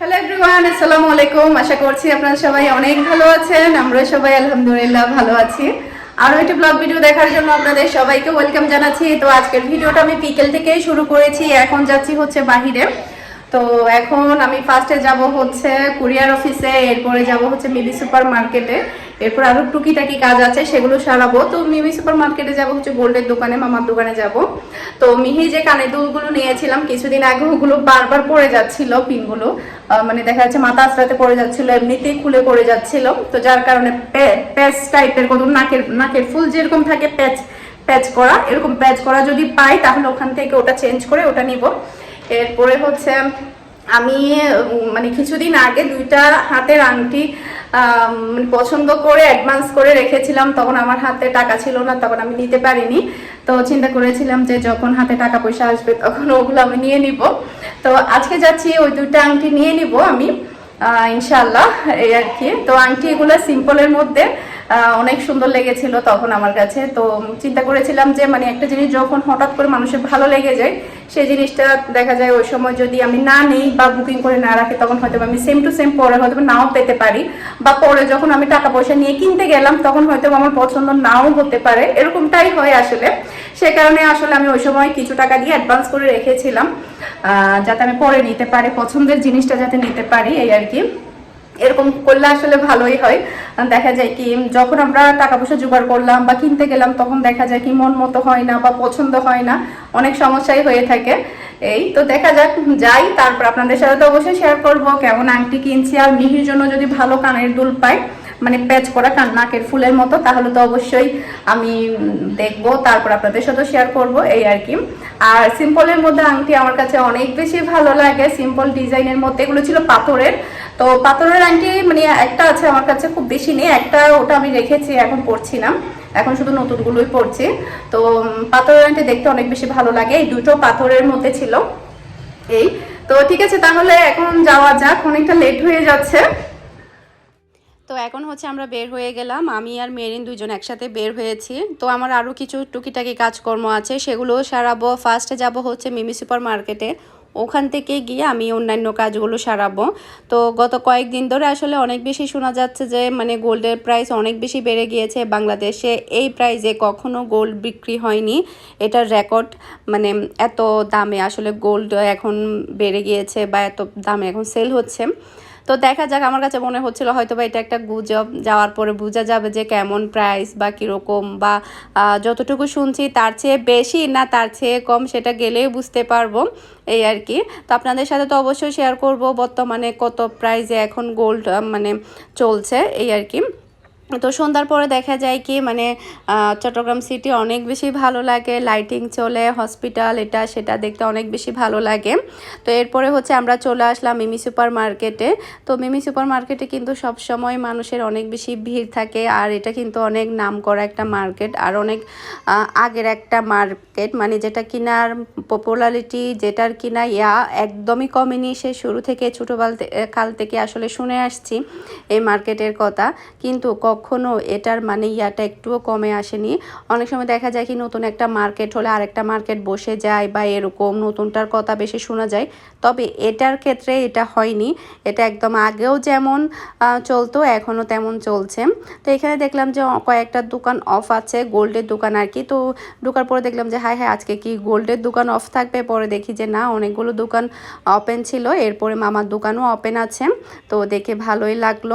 Hello everyone আসসালামু আলাইকুম আশা করছি আপনারা সবাই অনেক ভালো আছেন। আমরা সবাই আলহামদুলিল্লাহ ভালো আছি। আরও একটি ব্লগ ভিডিও দেখার জন্য আপনাদের সবাইকে ওয়েলকাম জানাচ্ছি। তো আজকের ভিডিওটা আমি বিকেল থেকেই শুরু করেছি। এখন যাচ্ছি হচ্ছে বাহিরে। তো এখন আমি ফার্স্টে যাব হচ্ছে কুরিয়ার অফিসে এরপরে যাব হচ্ছে মিলি সুপার মার্কেটে এরপর আরও টুকিটাকি কাজ আছে, সেগুলো সারাবো। তো মিমি সুপার মার্কেটে যাব, হচ্ছে গোল্ডের দোকানে, মামার দোকানে যাব। তো মিহি যে কানে দুলগুলো নিয়েছিলাম, কিছুদিন আগে ওগুলো বারবার পড়ে যাচ্ছিল পিনগুলো। মানে দেখা যাচ্ছে মাথা আশ্রাতে পড়ে যাচ্ছিল, এমনিতেই খুলে পড়ে যাচ্ছিল। তো যার কারণে প্যাচ টাইপের কত নাকের নাকের ফুল যেরকম থাকে, প্যাচ প্যাচ করা, এরকম প্যাচ করা যদি পাই, তাহলে ওখান থেকে ওটা চেঞ্জ করে ওটা নিব। এরপরে হচ্ছে আমি মানে কিছুদিন আগে দুইটা হাতের আংটি পছন্দ করে অ্যাডভান্স করে রেখেছিলাম, তখন আমার হাতে টাকা ছিল না, তখন আমি নিতে পারিনি। তো চিন্তা করেছিলাম যে যখন হাতে টাকা পয়সা আসবে, তখন ওগুলো আমি নিয়ে নিব। তো আজকে যাচ্ছি, ওই দুইটা আংটি নিয়ে নিব আমি। ইনশাল্লাহ এই আর কি। তো আংটি এগুলো সিম্পলের মধ্যে অনেক সুন্দর লেগেছিল তখন আমার কাছে। তো চিন্তা করেছিলাম যে মানে একটা জিনিস যখন হঠাৎ করে মানুষের ভালো লেগে যায় সেই জিনিসটা দেখা যায় ওই সময় যদি আমি না নেই বা বুকিং করে না রাখি, তখন হয়তো আমি সেম টু সেম পরে হয়তো নাও পেতে পারি। বা পরে যখন আমি টাকা পয়সা নিয়ে কিনতে গেলাম, তখন হয়তো আমার পছন্দ নাও হতে পারে। এরকমটাই হয় আসলে। সে কারণে আসলে আমি ওই সময় কিছু টাকা দিয়ে অ্যাডভান্স করে রেখেছিলাম যাতে আমি পরে নিতে পারি, পছন্দের জিনিসটা যাতে নিতে পারি, এই আর কি। এরকম করলে আসলে ভালোই হয়। দেখা যায় কি, যখন আমরা টাকা পয়সা জোগাড় করলাম বা কিনতে গেলাম, তখন দেখা যায় কি মন মতো হয় না বা পছন্দ হয় না। অনেক সমস্যাই হয়ে থাকে। এই তো দেখা যাক, যাই, তারপর আপনাদের সাথে তো অবশ্যই শেয়ার করব। কেমন আংটি কিনছি আর মিহির জন্য যদি ভালো কানের দুল পাই মানে প্যাচ করা কান নাকের ফুলের মতো, তাহলে তো অবশ্যই আমি দেখব, তারপর আপনাদের সাথে শেয়ার করব, এই আর কি। আর সিম্পলের মধ্যে আংটি আমার কাছে অনেক বেশি ভালো লাগে সিম্পল ডিজাইনের মধ্যে। এগুলো ছিল পাথরের। তো পাথরের আংটি মানে একটা আছে আমার কাছে খুব বেশি নেই, একটা ওটা আমি রেখেছি, এখন পরছি না। এখন শুধু নতুনগুলোই পরছি। তো পাথরের আংটি দেখতে অনেক বেশি ভালো লাগে। এই দুটো পাথরের মধ্যে ছিল। এই, তো ঠিক আছে, তাহলে এখন যাওয়া যাক, অনেকটা লেট হয়ে যাচ্ছে। তো এখন হচ্ছে আমরা বের হয়ে গেলাম। আমি আর মেরিন দুজন একসাথে বের হয়েছি। তো আমার আরও কিছু টুকিটাকি কাজকর্ম আছে, সেগুলো সারাবো। ফার্স্টে যাব হচ্ছে মিমি সুপার মার্কেটে ওখান থেকে গিয়ে আমি অন্যান্য কাজগুলো সারাবো। তো গত কয়েকদিন ধরে আসলে অনেক বেশি শোনা যাচ্ছে যে মানে গোল্ডের প্রাইস অনেক বেশি বেড়ে গিয়েছে বাংলাদেশে। এই প্রাইসে কখনো গোল্ড বিক্রি হয়নি। এটার রেকর্ড মানে এত দামে আসলে গোল্ড এখন বেড়ে গিয়েছে বা এত দামে এখন সেল হচ্ছে। তো দেখা যাক, আমার কাছে মনে হচ্ছিল হয়তো বা এটা একটা গুজব। যাওয়ার পরে বোঝা যাবে যে কেমন প্রাইস বা কীরকম বা যতটুকু শুনছি তার চেয়ে বেশি না তার চেয়ে কম সেটা গেলেই বুঝতে পারব এই আর কি। তো আপনাদের সাথে তো অবশ্যই শেয়ার করব বর্তমানে কত প্রাইসে এখন গোল্ড মানে চলছে এই আর কি। তো সন্ধ্যার পরে দেখা যায় কি মানে চট্টগ্রাম সিটি অনেক বেশি ভালো লাগে লাইটিং চলে হসপিটাল এটা সেটা দেখতে অনেক বেশি ভালো লাগে। তো এরপরে হচ্ছে আমরা চলে আসলাম মিমি সুপার মার্কেটে তো মিমি সুপার মার্কেটে কিন্তু সব সময় মানুষের অনেক বেশি ভিড় থাকে আর এটা কিন্তু অনেক নাম করা একটা মার্কেট আর অনেক আগের একটা মার্কেট মানে যেটা কিনার পপুলারিটি যেটার কিনা, ইয়া একদমই কমেনি সে শুরু থেকে ছোটোবেল কাল থেকে আসলে শুনে আসছি এই মার্কেটের কথা। কিন্তু কখনো এটার মানে ইয়াটা একটুও কমে আসেনি। অনেক সময় দেখা যায় কি নতুন একটা মার্কেট হলে আরেকটা মার্কেট বসে যায় বা এরকম নতুনটার কথা বেশি শোনা যায়। তবে এটার ক্ষেত্রে এটা হয়নি। এটা একদম আগেও যেমন চলতো, এখনও তেমন চলছে। তো এখানে দেখলাম যে কয়েকটা দোকান অফ আছে, গোল্ডের দোকান আর কি। তো ঢোকার পরে দেখলাম যে হাই হ্যাঁ আজকে কি গোল্ডের দোকান অফ থাকবে? পরে দেখি যে, না, অনেকগুলো দোকান ওপেন ছিল। এরপরে মামার দোকানও ওপেন আছে। তো দেখে ভালোই লাগল।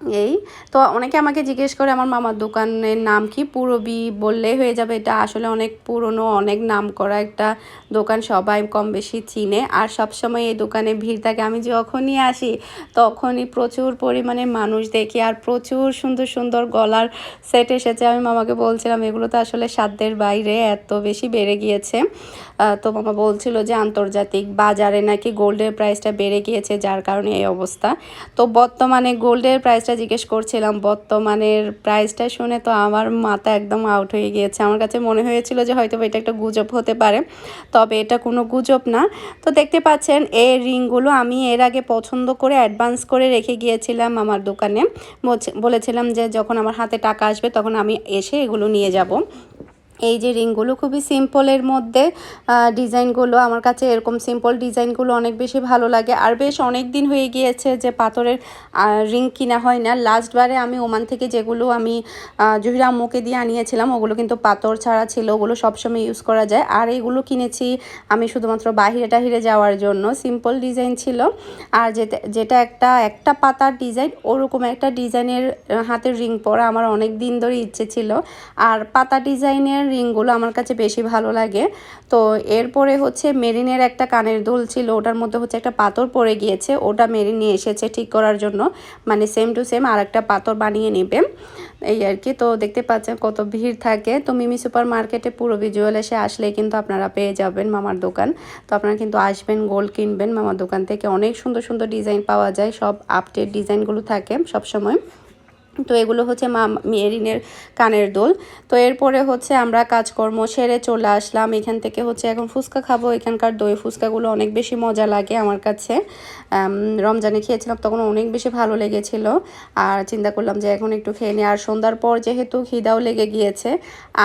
এই, তো অনেকে আমাকে জিজ্ঞেস করে আমার মামার দোকানের নাম কি? পুরবি বললেই হয়ে যাবে। এটা আসলে অনেক পুরনো, অনেক নাম করা একটা দোকান। সবাই কম বেশি চিনে। আর সবসময় এই দোকানে ভিড় থাকে। আমি যখনই আসি, তখনই প্রচুর পরিমাণে মানুষ দেখি। আর প্রচুর সুন্দর সুন্দর গলার সেট এসেছে। আমি মামাকে বলছিলাম, এগুলো তো আসলে সাধ্যের বাইরে এত বেশি বেড়ে গিয়েছে। তো মামা বলছিল যে, আন্তর্জাতিক বাজারে নাকি গোল্ডের প্রাইসটা বেড়ে গিয়েছে, যার কারণে এই অবস্থা। তো বর্তমানে গোল্ডের প্রাইসটা জিজ্ঞেস করছিলাম, বর্তমানের প্রাইসটা শুনে তো আমার মাথা একদম আউট হয়ে গিয়েছে। আমার কাছে মনে হয়েছিল যে হয়তো এটা একটা গুজব হতে পারে, তবে এটা কোনো গুজব না। তো দেখতে পাচ্ছেন, এই রিংগুলো আমি এর আগে পছন্দ করে অ্যাডভান্স করে রেখে গিয়েছিলাম আমার দোকানে। বলেছিলাম যে যখন আমার হাতে টাকা আসবে তখন আমি এসে এগুলো নিয়ে যাব। এই যে রিংগুলো খুবই সিম্পলের মধ্যে ডিজাইনগুলো আমার কাছে এরকম সিম্পল ডিজাইনগুলো অনেক বেশি ভালো লাগে। আর বেশ অনেক দিন হয়ে গিয়েছে যে পাথরের রিং কিনা হয় না। লাস্টবারে আমি ওমান থেকে যেগুলো আমি জহির আম্মুকে দিয়ে আনিয়েছিলাম, ওগুলো কিন্তু পাথর ছাড়া ছিল, ওগুলো সবসময় ইউজ করা যায়। আর এগুলো কিনেছি আমি শুধুমাত্র বাহিরে টাহিরে যাওয়ার জন্য। সিম্পল ডিজাইন ছিল। আর যেটা একটা একটা পাতার ডিজাইন, ওরকম একটা ডিজাইনের হাতের রিং পরা আমার অনেক দিন ধরে ইচ্ছে ছিল। আর পাতা ডিজাইনের রিংগুলো আমার কাছে বেশি ভালো লাগে। তো এরপরে হচ্ছে মেরিনের একটা কানের দুল ছিল, ওটার মধ্যে হচ্ছে একটা পাথর পড়ে গিয়েছে, ওটা মেরিন নিয়ে এসেছে ঠিক করার জন্য। মানে সেম টু সেম আর একটা পাথর বানিয়ে নেবে। এই আর কি, তো দেখতে পাচ্ছেন কত ভিড় থাকে। তো মিমি সুপার মার্কেটে পুরো ভিজুয়াল এসে আসলে কিন্তু আপনারা পেয়ে যাবেন মামার দোকান। তো আপনারা কিন্তু আসবেন গোল্ড কিনবেন মামার দোকান থেকে। অনেক সুন্দর সুন্দর ডিজাইন পাওয়া যায়, সব আপডেট ডিজাইনগুলো থাকে সব সময় তো এগুলো হচ্ছে মা মেরিনের কানের দোল। তো এরপরে হচ্ছে আমরা কাজকর্ম সেরে চলে আসলাম। এখান থেকে হচ্ছে এখন ফুচকা খাব। এখানকার দই ফুচকাগুলো অনেক বেশি মজা লাগে আমার কাছে। রমজানে খেয়েছিলাম, তখন অনেক বেশি ভালো লেগেছিল। আর চিন্তা করলাম যে এখন একটু খেয়ে নিই। আর সন্ধ্যার পর যেহেতু খিদাও লেগে গিয়েছে।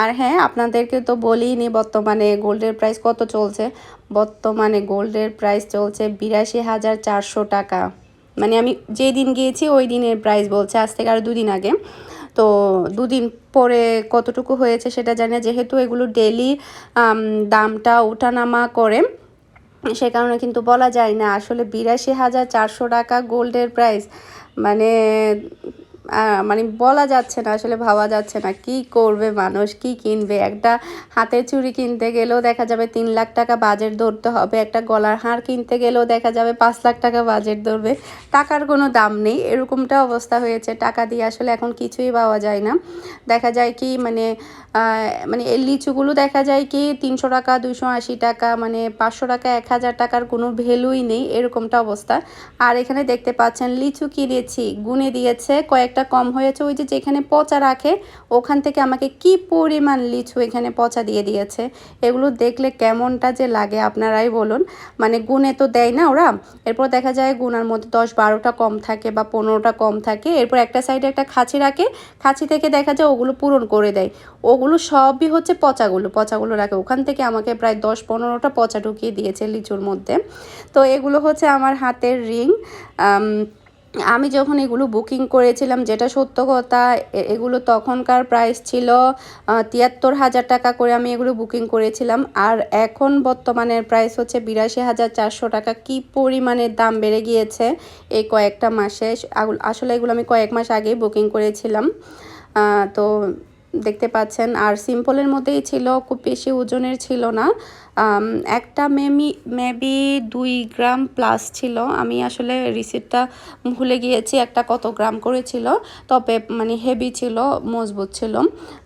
আর হ্যাঁ আপনাদেরকে তো বলিনি বর্তমানে গোল্ডের প্রাইস কত চলছে? বর্তমানে গোল্ডের প্রাইস চলছে বিরাশি হাজার চারশো টাকা। মানে আমি যেই দিন গিয়েছি, ওই দিনের প্রাইস বলছে, আজ থেকে আর দুদিন আগে। তো দুদিন পরে কতটুকু হয়েছে সেটা জানি না, যেহেতু এগুলো ডেলি দামটা ওঠানামা করে, সে কারণে কিন্তু বলা যায় না। আসলে বিরাশি হাজার চারশো টাকা গোল্ডের প্রাইস মানে মানে বলা যাচ্ছে না, আসলে ভাবা যাচ্ছে না কি করবে মানুষ, কি কিনবে। একটা হাতের চুড়ি কিনতে গেলেও দেখা যাবে তিন লাখ টাকা বাজেট ধরতে হবে, একটা গলার হার কিনতে গেলেও দেখা যাবে পাঁচ লাখ টাকা বাজেট ধরবে। টাকার কোনো দাম নেই, এরকমটা অবস্থা হয়েছে। টাকা দিয়ে আসলে এখন কিছুই পাওয়া যায় না। দেখা যায় কি মানে মানে এই লিচুগুলো দেখা যায় কি তিনশো টাকা দুশো আশি টাকা মানে পাঁচশো টাকা, এক হাজার টাকার কোনো ভ্যালুই নেই, এরকমটা অবস্থা। আর এখানে দেখতে পাচ্ছেন, লিচু কিনেছি, গুনে দিয়েছে কয়েকটা কম হয়েছে। ওই যে যেখানে পচা রাখে, ওখান থেকে আমাকে কি পরিমাণ লিচু এখানে পচা দিয়ে দিয়েছে, এগুলো দেখলে কেমনটা যে লাগে আপনারাই বলুন। মানে গুনে তো দেয় না ওরা। এরপর দেখা যায় গুনার মধ্যে দশ বারোটা কম থাকে বা পনেরোটা কম থাকে। এরপর একটা সাইডে একটা খাঁচি রাখে, খাঁচি থেকে দেখা যায় ওগুলো পূরণ করে দেয়। ওগুলো সবই হচ্ছে পচাগুলো পচাগুলো রাখে। ওখান থেকে আমাকে প্রায় দশ পনেরোটা পচা ঢুকিয়ে দিয়েছে লিচুর মধ্যে। তো এগুলো হচ্ছে আমার হাতের রিং। আমি যখন এগুলো বুকিং করেছিলাম, যেটা সত্য কথা এগুলো তখনকার প্রাইস ছিল তিয়াত্তর হাজার টাকা করে আমি এগুলো বুকিং করেছিলাম। আর এখন বর্তমানের প্রাইস হচ্ছে বিরাশি হাজার চারশো টাকা। কি পরিমাণের দাম বেড়ে গিয়েছে এই কয়েকটা মাসে? আসলে এগুলো আমি কয়েক মাস আগেই বুকিং করেছিলাম। তো দেখতে পাচ্ছেন, আর সিম্পলের মধ্যেই ছিল, খুব বেশি ওজনের ছিল না। একটা মেমি মেবি দুই গ্রাম প্লাস ছিল। আমি আসলে রিসিপ্টটা ভুলে গিয়েছি, একটা কত গ্রাম করেছিল। তবে মানে হেভি ছিল, মজবুত ছিল।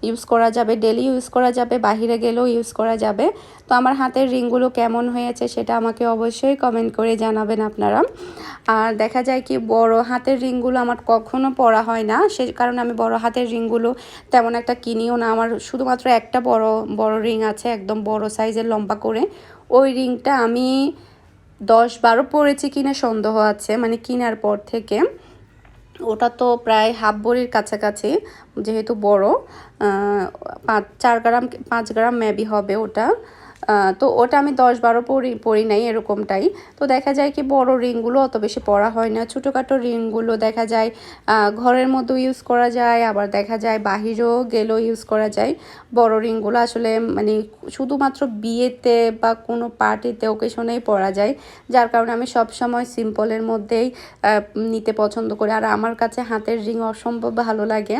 ইউজ করা যাবে ডেলি ইউজ করা যাবে, বাহিরে গেলেও ইউজ করা যাবে। তো আমার হাতের রিংগুলো কেমন হয়েছে সেটা আমাকে অবশ্যই কমেন্ট করে জানাবেন আপনারা। আর দেখা যায় কি, বড় হাতের রিংগুলো আমার কখনো পরা হয় না। সে কারণে আমি বড় হাতের রিংগুলো তেমন একটা কিনিও না। আমার শুধুমাত্র একটা বড় বড় রিং আছে, একদম বড় সাইজের লম্বা করে, ওই রিংটা আমি দশ বারো পরেছি কিনা সন্দেহ আছে মানে কেনার পর থেকে। ওটা তো প্রায় হাফ বড়ির কাছাকাছি, যেহেতু বড় পাঁচ, চার গ্রাম, পাঁচ গ্রাম ম্যাবি হবে ওটা। তো ওটা আমি দশ বারো পরি পরি নাই এরকমটাই। তো দেখা যায় কি বড় রিংগুলো অত বেশি পরা হয় না। ছোটোখাটো রিংগুলো দেখা যায় ঘরের মধ্যেও ইউজ করা যায়, আবার দেখা যায় বাহিরেও গেলেও ইউজ করা যায়। বড় রিংগুলো আসলে মানে শুধুমাত্র বিয়েতে বা কোনো পার্টিতে ওকেশনেই পরা যায়। যার কারণে আমি সব সময় সিম্পলের মধ্যেই নিতে পছন্দ করি। আর আমার কাছে হাতের রিং অসম্ভব ভালো লাগে।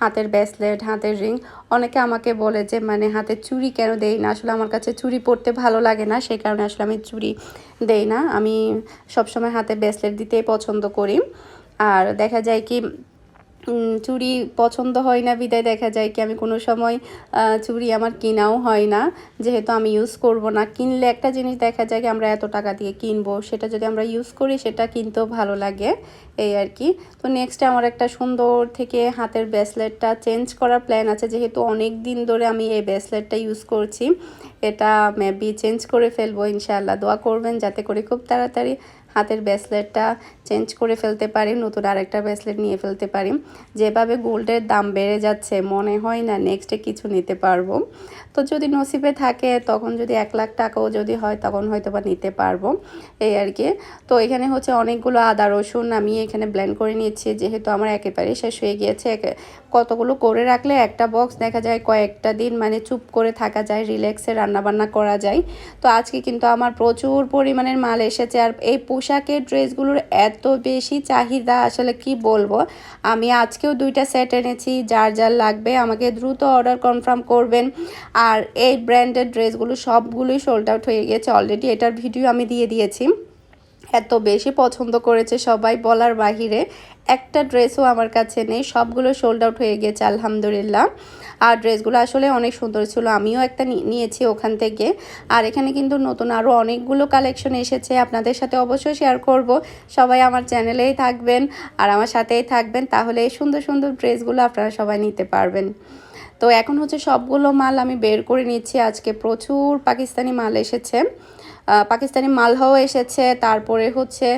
হাতের ব্রেসলেট হাতের রিং অনেকে আমাকে বলে যে মানে হাতে চুড়ি কেন দেই না? আসলে আমার কাছে চুড়ি পরতে ভালো লাগে না সেই কারণে আসলে আমি চুড়ি দেই না। আমি সবসময় হাতে ব্রেসলেট দিতেই পছন্দ করি। আর দেখা যায় কি চুড়ি পছন্দ হয় না, বিদায় দেখা যায় কি আমি কোনো সময় চুড়ি আমার কেনাও হয় না, যেহেতু আমি ইউজ করব না। কিনলে একটা জিনিস দেখা যায় কি আমরা এত টাকা দিয়ে কিনবো, সেটা যদি আমরা ইউজ করি সেটা কিনতেও ভালো লাগে, এই আর কি। তো নেক্সট আমার একটা সুন্দর থেকে হাতের ব্রেসলেটটা চেঞ্জ করার প্ল্যান আছে, যেহেতু অনেক দিন ধরে আমি এই ব্রেসলেটটা ইউজ করছি, এটা মেবি চেঞ্জ করে ফেলব ইনশাআল্লাহ। দোয়া করবেন যাতে করে খুব তাড়াতাড়ি হাতের ব্রেসলেটটা চেঞ্জ করে ফেলতে পারি, নতুন আরেকটা ব্রেসলেট নিয়ে ফেলতে পারি। যেভাবে গোল্ডের দাম বেড়ে যাচ্ছে, মনে হয় না নেক্সটে কিছু নিতে পারব। তো যদি নসিবে থাকে, তখন যদি এক লাখ টাকাও যদি হয়, তখন হয়তো বা নিতে পারব। এই আর কি। তো এখানে হচ্ছে অনেকগুলো আদা, রসুন আমি এখানে ব্লেন্ড করে নিচ্ছি যেহেতু আমার একেবারেই শেষ হয়ে গিয়েছে কতগুলো করে রাখলে একটা বক্স দেখা যায় কয়েকটা দিন মানে চুপ করে থাকা যায় রিল্যাক্সে রান্নাবান্না করা যায়। তো আজকে কিন্তু আমার প্রচুর পরিমাণের মাল এসেছে আর এই পোশাকের ড্রেসগুলোর এত বেশি চাহিদা, আসলে কি বলব? আমি আজকেও দুইটা সেট এনেছি, যার যার লাগবে আমাকে দ্রুত অর্ডার কনফার্ম করবেন। আর এই ব্র্যান্ডের ড্রেসগুলো সবগুলোই সোল্ড আউট হয়ে গেছে অলরেডি এটার ভিডিও আমি দিয়ে দিয়েছি। এত বেশি পছন্দ করেছে সবাই বলার বাহিরে। একটা ড্রেসও আমার কাছে নেই, সবগুলো সোল্ড আউট হয়ে গেছে, আলহামদুলিল্লাহ। আর ড্রেসগুলো আসলে অনেক সুন্দর ছিল, আমিও একটা নিয়েছি ওখান থেকে। আর এখানে কিন্তু নতুন আরও অনেকগুলো কালেকশন এসেছে, আপনাদের সাথে অবশ্যই শেয়ার করব। সবাই আমার চ্যানেলেই থাকবেন আর আমার সাথেই থাকবেন, তাহলে এই সুন্দর সুন্দর ড্রেসগুলো আপনারা সবাই নিতে পারবেন। তো এখন হচ্ছে সবগুলো মাল আমি বের করে নিচ্ছি, আজকে প্রচুর পাকিস্তানি মাল এসেছে। পাকিস্তানি মালহাও এসেছে, তারপরে হচ্ছে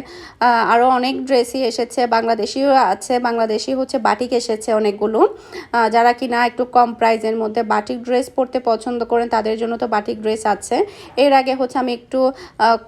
আরও অনেক ড্রেসই এসেছে, বাংলাদেশিও আছে, বাংলাদেশি হচ্ছে বাটিক এসেছে অনেকগুলো। যারা কিনা একটু কম প্রাইজের মধ্যে বাটিক ড্রেস পরতে পছন্দ করেন, তাদের জন্য তো বাটিক ড্রেস আছে। এর আগে হচ্ছে আমি একটু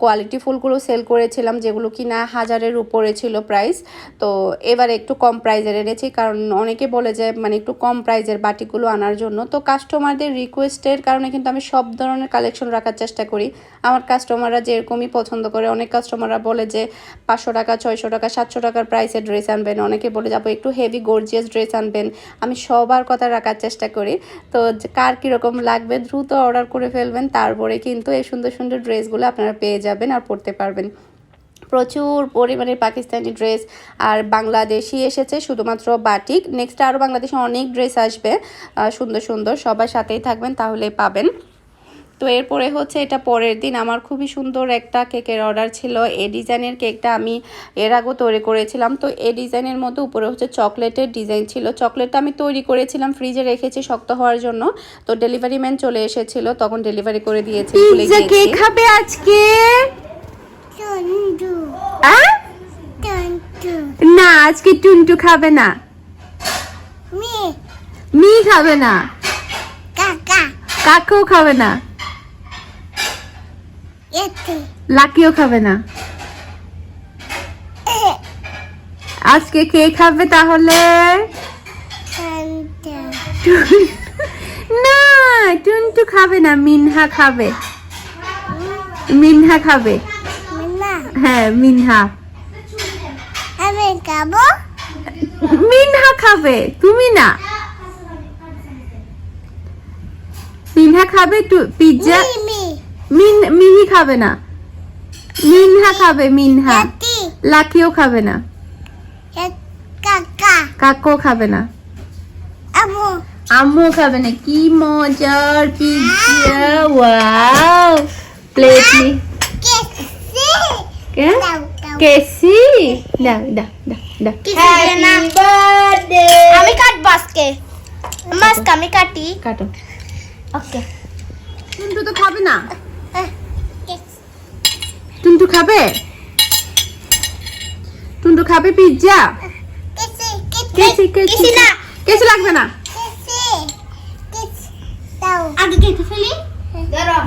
কোয়ালিটি ফুলগুলো সেল করেছিলাম, যেগুলো কিনা হাজারের উপরে ছিল প্রাইস তো এবার একটু কম প্রাইজের এনেছি, কারণ অনেকে বলে যে মানে একটু কম প্রাইজের বাটিকগুলো আনার জন্য। তো কাস্টমারদের রিকোয়েস্টের কারণে কিন্তু আমি সব ধরনের কালেকশন রাখার চেষ্টা করি। আমার কাস্টমাররা যেরকমই পছন্দ করে, অনেক কাস্টমাররা বলে যে পাঁচশো টাকা, ছয়শো টাকা, সাতশো টাকার প্রাইসের ড্রেস আনবেন। অনেকে বলে, যাব একটু হেভি গর্জিয়াস ড্রেস আনবেন। আমি সবার কথা রাখার চেষ্টা করি। তো কার কীরকম লাগবে, দ্রুত অর্ডার করে ফেলবেন। তারপরে কিন্তু এই সুন্দর সুন্দর ড্রেসগুলো আপনারা পেয়ে যাবেন আর পরতে পারবেন। প্রচুর পরিমাণে পাকিস্তানি ড্রেস আর বাংলাদেশি এসেছে শুধুমাত্র বাটিক। নেক্সট আরও বাংলাদেশে অনেক ড্রেস আসবে। সুন্দর সুন্দর সবার সাথেই থাকবেন তাহলেই পাবেন। তো এরপরে হচ্ছে এটা পরের দিন। আমার খুবই সুন্দর একটা কেকের অর্ডার ছিল। এ ডিজাইনের কেকটা আমি এর আগেও তৈরি করেছিলাম। তো এ ডিজাইনের মধ্যে উপরে হচ্ছে চকলেটের ডিজাইন ছিল। চকলেটটা আমি তৈরি করেছিলাম ফ্রিজে রেখেছি শক্ত হওয়ার জন্য। তো ডেলিভারি ম্যান চলে এসেছিল তখন ডেলিভারি করে দিয়েছি ভুলে পিৎজা কে খাবে আজকে? না আজকে টুনটু খাবে না। মি। মি খাবে না। কাকা। কাকেও খাবে না। লাকিও খাবে না। আজকে কে খাবে তাহলে? না টুনটু খাবে না মিনহা খাবে। মিনহা খাবে। হ্যাঁ মিনহা। আমি খাব। মিনহা খাবে তুমি না। মিনহা খাবে পিৎজা মিন মিহি খাবে না। মিনহা খাবে মিনহা। লাকিও খাবে না। কাকা কাকও খাবে না। আমু। আম্মু খাবে না। কি মজার পিৎজা ওয়াও প্লেট নি। কেসি। কে? দাও দাও। দাও দাও আমি কাটবো আজকে। মাস্ক আমি কাটি। কাটো। ওকে। টুনটু তো খাবে না। টুনটু খাবে? টুনটু খাবে পিৎজা? কেসি কেসি না। কেসি লাগবে না। কেসি দাও আগে কেটে ফেলি দাঁড়াও